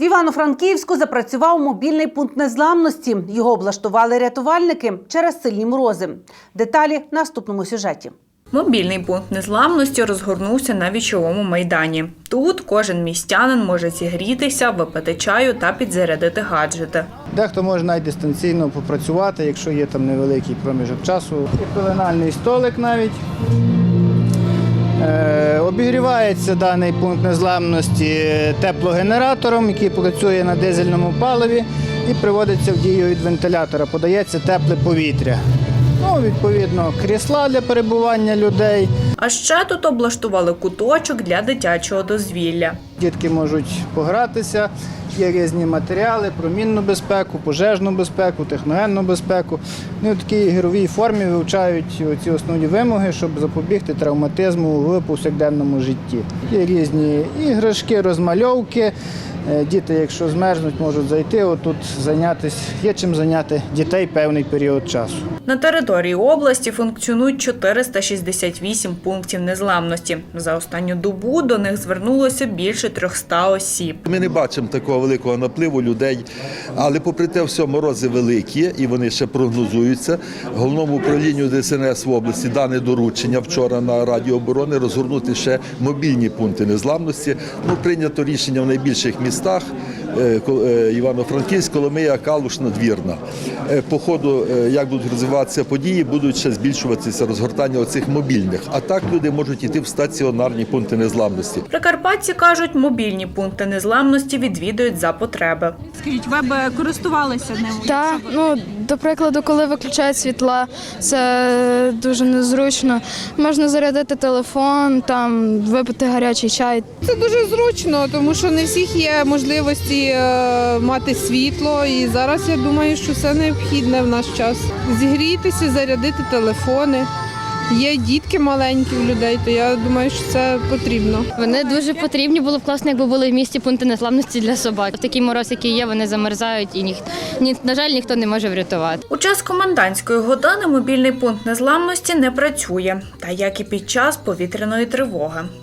В Івано-Франківську запрацював мобільний пункт незламності. Його облаштували рятувальники через сильні морози. Деталі в наступному сюжеті. Мобільний пункт незламності розгорнувся на вічовому майдані. Тут кожен містянин може зігрітися, випити чаю та підзарядити гаджети. Дехто може навіть дистанційно попрацювати, якщо є там невеликий проміжок часу. Є пеленальний столик навіть. Е, Обігрівається даний пункт незламності теплогенератором, який працює на дизельному паливі і приводиться в дію від вентилятора. Подається тепле повітря. Ну, відповідно, крісла для перебування людей. А ще тут облаштували куточок для дитячого дозвілля. Дітки можуть погратися, є різні матеріали про мінну безпеку, пожежну безпеку, техногенну безпеку. Ну, в такій ігровій формі вивчають ці основні вимоги, щоб запобігти травматизму в повсякденному житті. Є різні іграшки, розмальовки. Е, Діти, якщо змерзнуть, можуть зайти, отут зайнятися, є чим зайняти дітей певний період часу. На території області функціонують 468 пунктів незламності. За останню добу до них звернулося більше 300 осіб. Ми не бачимо такого великого напливу людей, але попри те, все морози великі і вони ще прогнозуються. Головному управлінню ДСНС в області дане доручення вчора на Раді оборони розгорнути ще мобільні пункти незламності. Ну прийнято рішення в найбільших містах. Е, Івано-Франківськ, Коломия, Калуш, Надвірна. Е, По ходу, е, як будуть розвиватися події, будуть ще збільшуватися розгортання оцих мобільних. А так люди можуть йти в стаціонарні пункти незламності. Прикарпатці кажуть, мобільні пункти незламності відвідують за потреби. Скажіть, ви б користувалися ним? Так, ну до прикладу, коли виключають світла, це дуже незручно. Можна зарядити телефон, там випити гарячий чай. Це дуже зручно, тому що не всіх є можливості е, мати світло. І зараз я думаю, що це необхідне в наш час. Зігрітися, зарядити телефони. Є дітки маленькі у людей, то я думаю, що це потрібно. Вони дуже потрібні. Було б класно, якби були в місті пункти незламності для собак. Такий мороз, який є, вони замерзають, і ніх, ні, на жаль, ніхто не може врятувати. У час комендантської години мобільний пункт незламності не працює, та як і під час повітряної тривоги.